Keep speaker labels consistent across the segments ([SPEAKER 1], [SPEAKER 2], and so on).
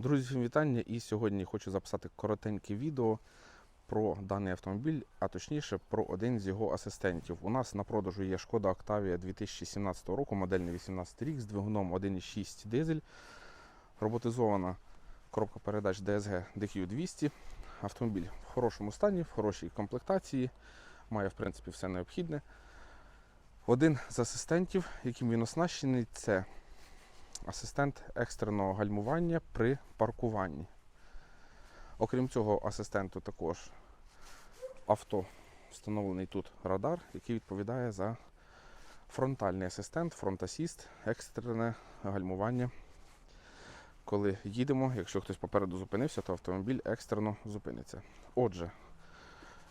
[SPEAKER 1] Друзі, всім вітання! І сьогодні хочу записати коротеньке відео про даний автомобіль, а точніше про один з його асистентів. У нас на продажу є шкода Octavia 2017 року, модельний 18 рік з двигуном 1.6 дизель. Роботизована коробка передач DSG DQ200. Автомобіль в хорошому стані, в хорошій комплектації, має в принципі все необхідне. Один з асистентів, яким він оснащений, це асистент екстреного гальмування при паркуванні. Окрім цього, асистенту також авто встановлений тут радар, який відповідає за фронтальний асистент, фронт-асіст, екстрене гальмування. Коли їдемо, якщо хтось попереду зупинився, то автомобіль екстрено зупиниться. Отже,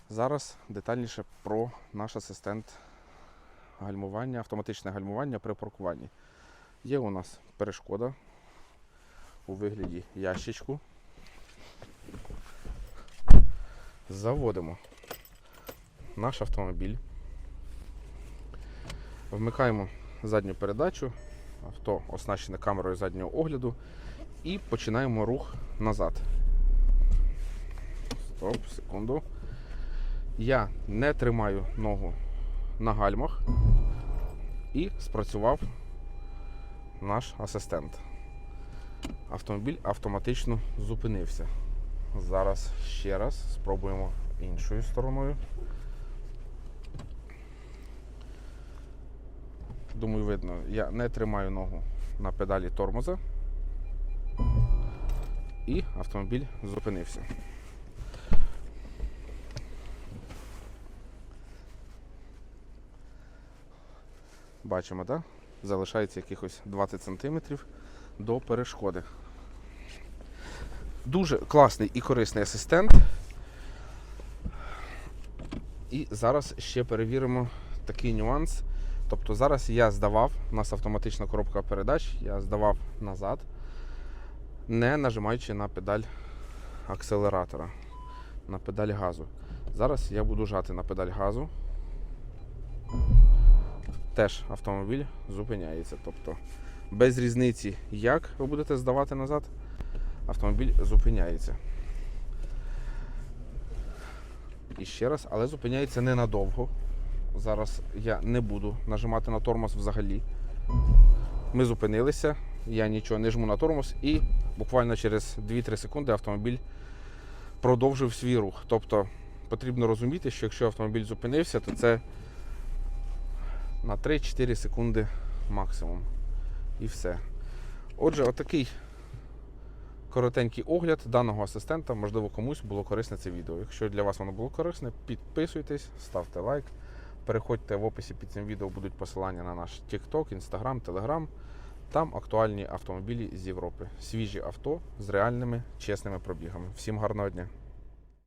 [SPEAKER 1] зараз детальніше про наш асистент гальмування, автоматичне гальмування при паркуванні. Є у нас перешкода у вигляді ящичку. Заводимо наш автомобіль. Вмикаємо задню передачу, авто оснащене камерою заднього огляду і починаємо рух назад. Стоп, секунду. Я не тримаю ногу на гальмах і спрацював наш асистент. Автомобіль автоматично зупинився. Зараз ще раз спробуємо іншою стороною. Думаю, видно, я не тримаю ногу на педалі тормоза. І автомобіль зупинився. Бачимо, так? Залишається якихось 20 см до перешкоди. Дуже класний і корисний асистент. І зараз ще перевіримо такий нюанс. Тобто зараз я здавав, у нас автоматична коробка передач, я здавав назад, не нажимаючи на педаль акселератора, на педаль газу. Зараз я буду жати на педаль газу теж автомобіль зупиняється. Тобто без різниці, як ви будете здавати назад, автомобіль зупиняється. І ще раз, але зупиняється ненадовго. Зараз я не буду нажимати на тормоз взагалі. Ми зупинилися, я нічого не жму на тормоз, і буквально через 2-3 секунди автомобіль продовжив свій рух. Тобто потрібно розуміти, що якщо автомобіль зупинився, то це на 3-4 секунди максимум. І все. Отже, отакий коротенький огляд даного асистента. Можливо, комусь було корисне це відео. Якщо для вас воно було корисне, підписуйтесь, ставте лайк. Переходьте в описі під цим відео будуть посилання на наш TikTok, Instagram, Telegram. Там актуальні автомобілі з Європи. Свіжі авто з реальними чесними пробігами. Всім гарного дня!